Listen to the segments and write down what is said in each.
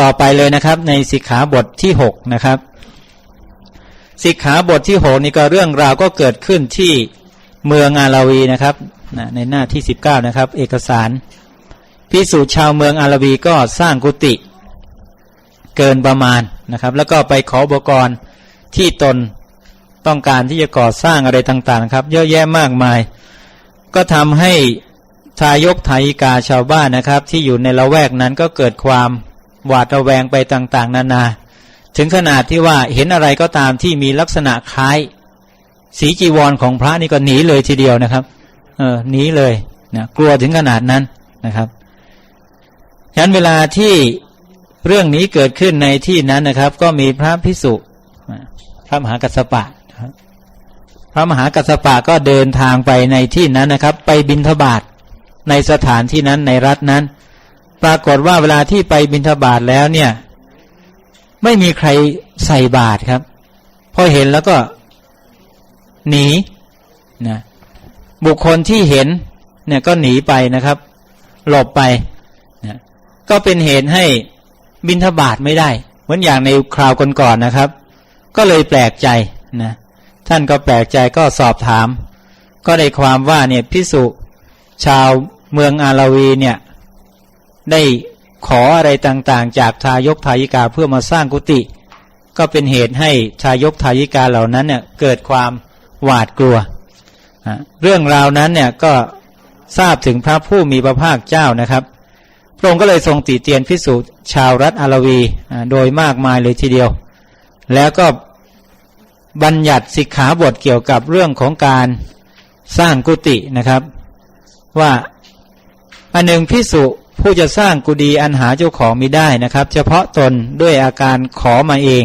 ต่อไปเลยนะครับ ในสิกขาบทที่หกนะครับ สิกขาบทที่หกนี่ก็เรื่องราวก็เกิดขึ้นที่เมืองอาราวีนะครับในหน้าที่สิบเก้านะครับ เอกสารพิสูจชาวเมืองอาราวีก็สร้างกุฏิเกินประมาณนะครับ แล้วก็ไปขอบกรที่ตนต้องการที่จะก่อสร้างอะไรต่างๆครับ เยอะแยะมากมาย ก็ทำให้ทายกทายิกาชาวบ้านนะครับ ที่อยู่ในละแวกนั้นก็เกิดความ หวาดระแวงไปต่างๆ นานา ถึงขนาดที่ว่าเห็นอะไรก็ตามที่มีลักษณะคล้าย สีจีวรของพระนี่ก็หนีเลยทีเดียวนะครับ เออหนีเลยนะกลัวถึงขนาดนั้นนะครับฉะนั้นเวลาที่เรื่องนี้เกิดขึ้นในที่นั้นนะครับ ก็มีพระพิสุพระมหากัสปะพระมหากัสสปะก็เดินทางไปในที่นั้นนะครับ ไปบินทบาทในสถานที่นั้นในรัฐนั้น ปรากฏว่าเวลาที่ไปบินทบาทแล้วเนี่ย ไม่มีใครใส่บาตรครับ พอเห็นแล้วก็ หนีนะบุคคลที่เห็นเนี่ยก็หนีไปนะครับ หลบไปนะก็เป็นเหตุให้บินทบาทไม่ได้ เหมือนอย่างในคราวก่อนๆนนะครับ ก็เลยแปลกใจนะท่านก็แปลกใจก็สอบถาม ก็ได้ความว่าเนี่ยพิสุชาวเมืองอาราวีเนี่ย ได้ขออะไรต่างๆ จากทายกทายิกาเพื่อมาสร้างกุฏิก็เป็นเหตุให้ทายกทายิกาเหล่านั้นเนี่ยเกิดความหวาดกลัว เรื่องราวนั้นเนี่ยก็ทราบถึงพระผู้มีพระภาคเจ้านะครับ พระองค์ก็เลยทรงติเตียนพิสูจน์ชาวรัฐอาราวีโดยมากมายเลยทีเดียว แล้วก็บัญญัติสิกขาบทเกี่ยวกับเรื่องของการสร้างกุฏินะครับ ว่าอันหนึ่งพิสุ ผู้จะสร้างกุฏิอันหาเจ้าของมิได้นะครับ เฉพาะตนด้วยอาการขอมาเอง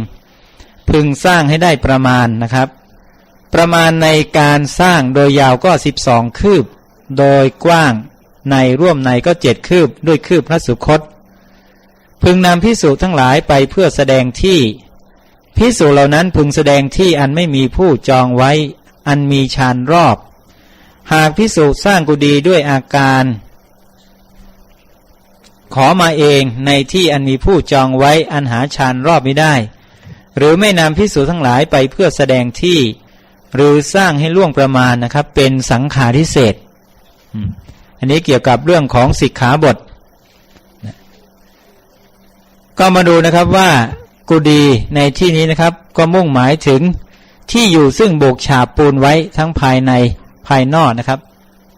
พึงสร้างให้ได้ประมาณนะครับ ประมาณในการสร้างโดยยาวก็สิบสองคืบ โดยกว้างในร่วมในก็เจ็ดคืบด้วยคืบพระสุคต พึงนำพิสุทั้งหลายไปเพื่อแสดงที่พิสุเหล่านั้นพึงแสดงที่อันไม่มีผู้จองไว้ อันมีชานรอบ หากพิสุสร้างกุฏิด้วยอาการ ขอมาเองในที่อันมีผู้จองไว้อันหาชานรอบไม่ได้ หรือไม่นำพิสูจทั้งหลายไปเพื่อแสดงที่ หรือสร้างให้ล่วงประมาณนะครับ เป็นสังขารทิเศษอันนี้เกี่ยวกับเรื่องของสิกขาบท ก็มาดูนะครับว่ากุดีในที่นี้นะครับ ก็มุ่งหมายถึงที่อยู่ซึ่งโบกฉาบปูนไว้ทั้งภายในภายนอกนะครับ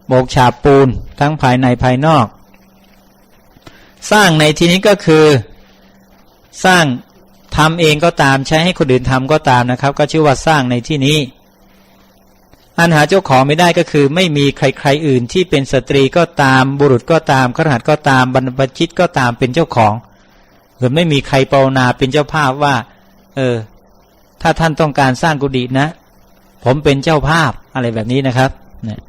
โบกฉาบปูนทั้งภายในภายนอก สร้างในที่นี้ก็คือสร้างทำเองก็ตามใช้ให้คนอื่นทำก็ตามนะครับ ก็ชื่อว่าสร้างในที่นี้ อันหาเจ้าของไม่ได้ก็คือ ไม่มีใครๆอื่นที่เป็นสตรีก็ตามบุรุษก็ตามขรหัสก็ตามบรรพชิตก็ตามเป็นเจ้าของหรือไม่มีใครเปานาเป็นเจ้าภาพว่า เออ ถ้าท่านต้องการสร้างกุฏินะ ผมเป็นเจ้าภาพอะไรแบบนี้นะครับเนี่ย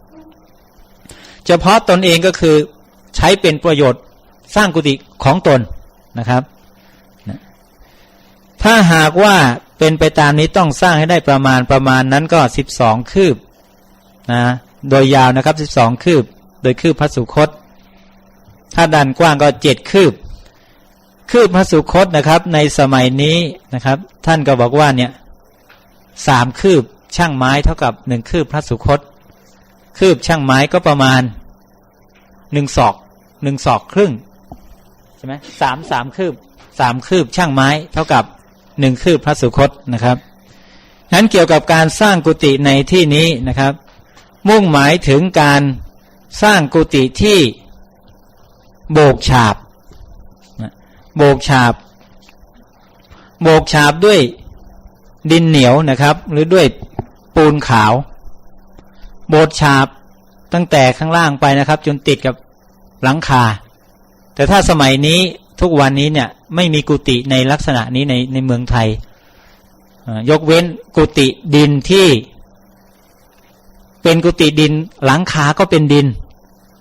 เฉพาะตนเองก็คือใช้เป็นประโยชน์ สร้างกุฏิของตนนะครับ ถ้าหากว่าเป็นไปตามนี้ต้องสร้างให้ได้ประมาณประมาณนั้นก็สิบสองคืบนะโดยยาวนะครับสิบสองคืบ โดยคืบพระสุคต ถ้าดันกว้างก็เจ็ดคืบ คืบพระสุคตนะครับ ในสมัยนี้นะครับ ท่านก็บอกว่าเนี่ยสามคืบช่างไม้เท่ากับหนึ่งคืบพระสุคต คืบช่างไม้ก็ประมาณหนึ่งศอกหนึ่งศอกครึ่ง ไหมสามสามคืบสามคืบช่างไม้ เท่ากับหนึ่งคืบพระสุคตนะครับนั้นเกี่ยวกับการสร้างกุฏิในที่นี้นะครับ มุ่งหมายถึงการสร้างกุฏิที่โบกฉาบโบกฉาบ โบกฉาบด้วยดินเหนียวนะครับ หรือด้วยปูนขาว โบกฉาบตั้งแต่ข้างล่างไปนะครับ จนติดกับหลังคา แต่ถ้าสมัยนี้ทุกวันนี้เนี่ยไม่มีกุฏิในลักษณะนี้ในในเมืองไทย ยกเว้นกุฏิดินที่ เป็นกุฏิดินหลังคาก็เป็นดิน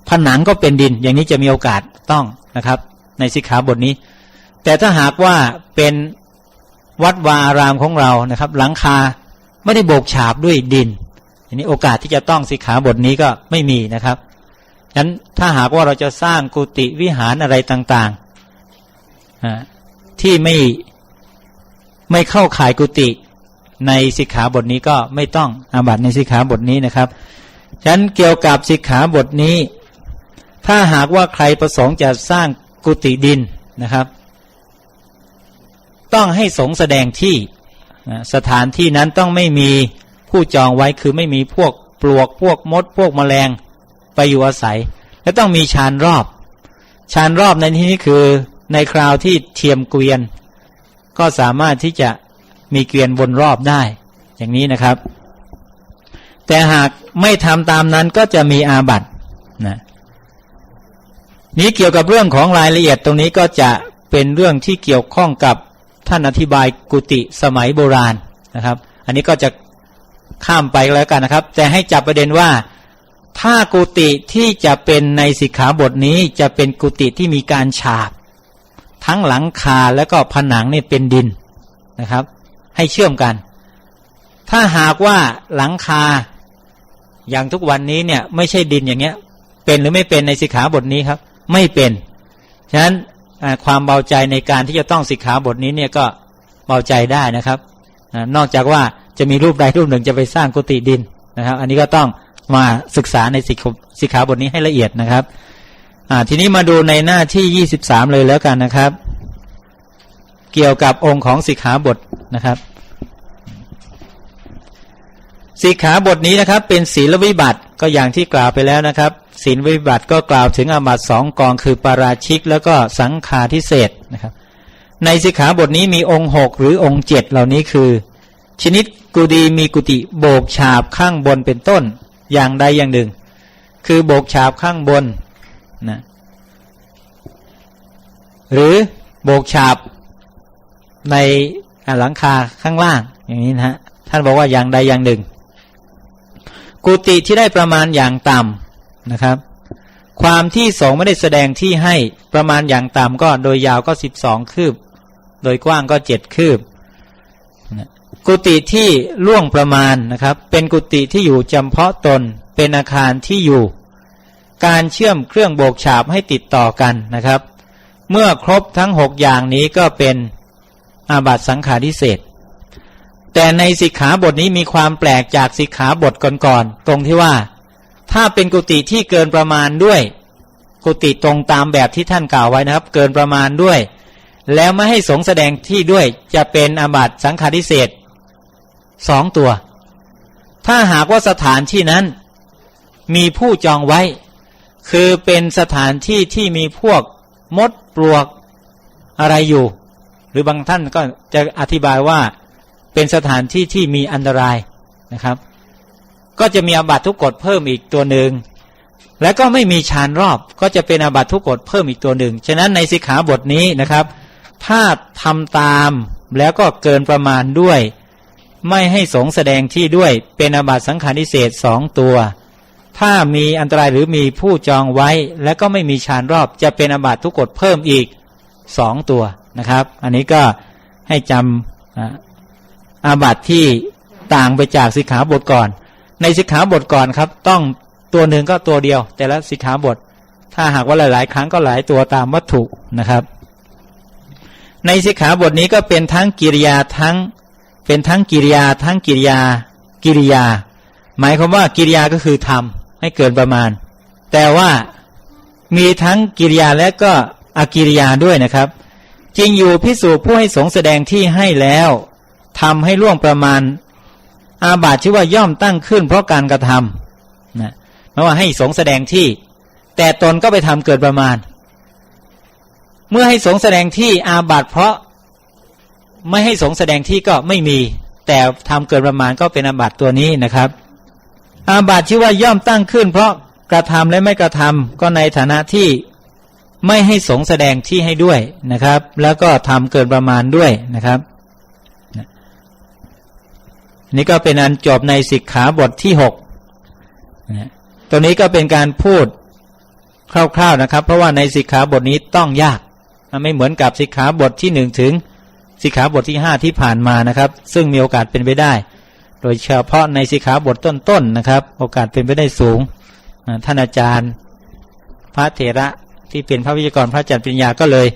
ผนังก็เป็นดิน อย่างนี้จะมีโอกาสต้องนะครับ ในสิกขาบทนี้ แต่ถ้าหากว่าเป็นวัดวาอารามของเรานะครับ หลังคาไม่ได้โบกฉาบด้วยดินอันนี้โอกาสที่จะต้องสิกขาบทนี้ก็ไม่มีนะครับ นั้นถ้าหากว่าเราจะสร้างกุฏิวิหารอะไรต่างๆที่ไม่ไม่เข้าข่ายกุฏิในสิกขาบทนี้ก็ไม่ต้องอาบัตในสิกขาบทนี้นะครับฉะนั้นเกี่ยวกับสิกขาบทนี้ ถ้าหากว่าใครประสงค์จะสร้างกุฏิดินนะครับ ต้องให้สงแสดงที่สถานที่นั้นต้องไม่มีผู้จองไว้คือไม่มีพวกปลวกพวกมดพวกแมลง ไปอยู่อาศัย และต้องมีชานรอบ ชานรอบในที่นี้คือในคราวที่เทียมเกวียน ก็สามารถที่จะมีเกวียนวนรอบได้ อย่างนี้นะครับ แต่หากไม่ทำตามนั้นก็จะมีอาบัตินะนี้เกี่ยวกับเรื่องของรายละเอียดตรงนี้ก็จะเป็นเรื่องที่เกี่ยวข้องกับท่านอธิบายกุฏิสมัยโบราณนะครับ อันนี้ก็จะข้ามไปแล้วกันนะครับ แต่ให้จับประเด็นว่า ถ้ากุฏิที่จะเป็นในสิกขาบทนี้จะเป็นกุฏิที่มีการฉาบ ทั้งหลังคาแล้วก็ผนังเนี่ยเป็นดินนะครับ ให้เชื่อมกัน ถ้าหากว่าหลังคาอย่างทุกวันนี้เนี่ยไม่ใช่ดินอย่างเงี้ย เป็นหรือไม่เป็นในสิกขาบทนี้ครับ ไม่เป็นฉะนั้นความเบาใจในการที่จะต้องสิกขาบทนี้เนี่ยก็เบาใจได้นะครับ นอกจากว่าจะมีรูปใดรูปหนึ่งจะไปสร้างกุฏิดินนะครับ อันนี้ก็ต้อง มาศึกษาในสิกขาบทนี้ให้ละเอียดนะครับทีนี้มาดูในหน้าที่ยี่สิบสามเลยแล้วกันนะครับ เกี่ยวกับองค์ของสิกขาบทนะครับสิกขาบทนี้นะครับ เป็นศีลวิบัติก็อย่างที่กล่าวไปแล้วนะครับศีลวิบัติก็กล่าวถึงอาบัตสองกองคือปาราชิกแล้วก็สังฆาทิเศษนะครับ ในสิกขาบทนี้มีองค์หกหรือองค์เจ็ดเหล่านี้คือ ชนิดกุดีมีกุฏิโบกฉาบข้างบนเป็นต้น อย่างใดอย่างหนึ่ง คือโบกฉาบข้างบนนะหรือโบกฉาบในหลังคาข้างล่างอย่างนี้นะฮะท่านบอกว่าอย่างใดอย่างหนึ่ง กุฏิที่ได้ประมาณอย่างต่ำนะครับ ความที่สองไม่ได้แสดงที่ให้ประมาณอย่างต่ำก็โดยยาวก็สิบสองคืบ โดยกว้างก็เจ็ดคืบ กุฏิที่ล่วงประมาณนะครับ เป็นกุฏิที่อยู่จำเพาะตน เป็นอาคารที่อยู่ การเชื่อมเครื่องโบกฉาบให้ติดต่อกันนะครับ เมื่อครบทั้งหกอย่างนี้ก็เป็นอาบัตสังขาริเศษแต่ในสิกขาบทนี้มีความแปลกจากสิกขาบทก่อนๆตรงที่ว่า ถ้าเป็นกุฏิที่เกินประมาณด้วย กุฏิตรงตามแบบที่ท่านกล่าวไว้นะครับ เกินประมาณด้วย แล้วไม่ให้สงแสดงที่ด้วยจะเป็นอาบัตสังขาริเศษ สองตัว ถ้าหากว่าสถานที่นั้น มีผู้จองไว้ คือเป็นสถานที่ที่มีพวกมดปลวกอะไรอยู่ หรือบางท่านก็จะอธิบายว่าเป็นสถานที่ที่มีอันตรายนะครับ ก็จะมีอาบัตทุกกฎเพิ่มอีกตัวหนึ่งและก็ไม่มีชานรอบก็จะเป็นอาบัตทุกกฎเพิ่มอีกตัวหนึ่ง ฉะนั้นในสิกขาบทนี้นะครับ ถ้าทำตามแล้วก็เกินประมาณด้วย ไม่ให้สงแสดงที่ด้วยเป็นอาบัตสังขาริเศษสองตัว ถ้ามีอันตรายหรือมีผู้จองไว้ และก็ไม่มีชานรอบจะเป็นอาบัตทุกกฎเพิ่มอีกสองตัวนะครับ อันนี้ก็ให้จำอาบัตที่ต่างไปจากสิกขาบทก่อน ในสิกขาบทก่อนครับ ต้องตัวหนึ่งก็ตัวเดียว แต่ละสิกขาบท ถ้าหากว่าหลาย ๆ ครั้งก็หลายตัวตามวัตถุนะครับ ในสิกขาบทนี้ก็เป็นทั้งกิริยาทั้ง เป็นทั้งกิริยาทั้งกิริยากิริยา หมายความว่ากิริยาก็คือทำให้เกินประมาณ แต่ว่ามีทั้งกิริยาและก็อากิริยาด้วยนะครับ จริงอยู่พิสูจผู้ให้สงแสดงที่ให้แล้วทำให้ล่วงประมาณ อาบาตชื่อว่าย่อมตั้งขึ้น เพราะการกระทำนะหมายว่าให้สงแสดงที่ แต่ตนก็ไปทำเกิดประมาณ เมื่อให้สงแสดงที่อาบาตเพราะ ไม่ให้สงแสดงที่ก็ไม่มี แต่ทำเกินประมาณก็เป็นอาบัตตัวนี้นะครับ อาบัตชื่อว่าย่อมตั้งขึ้น เพราะกระทำและไม่กระทำก็ในฐานะที่ไม่ให้สงแสดงที่ให้ด้วยนะครับ แล้วก็ทำเกินประมาณด้วยนะครับนี่ก็เป็นอันจบในสิกขาบทที่หกตัวนี้ก็เป็นการพูดคร่าวๆนะครับ เพราะว่าในสิกขาบทนี้ต้องยาก ไม่เหมือนกับสิกขาบทที่หนึ่งถึง สิกขาบทที่ห้าที่ผ่านมานะครับ ซึ่งมีโอกาสเป็นไปได้ โดยเฉพาะในสิกขาบทต้นๆนนะครับ โอกาสเป็นไปได้สูงท่านอาจารย์ พระเถระที่เป็นพระวิจกรพระจันทร์ปัญญาก็เลย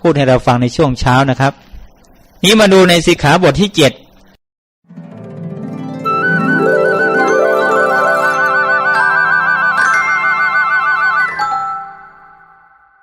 พูดให้เราฟังในช่วงเช้านะครับ นี้มาดูในสิกขาบทที่เจ็ด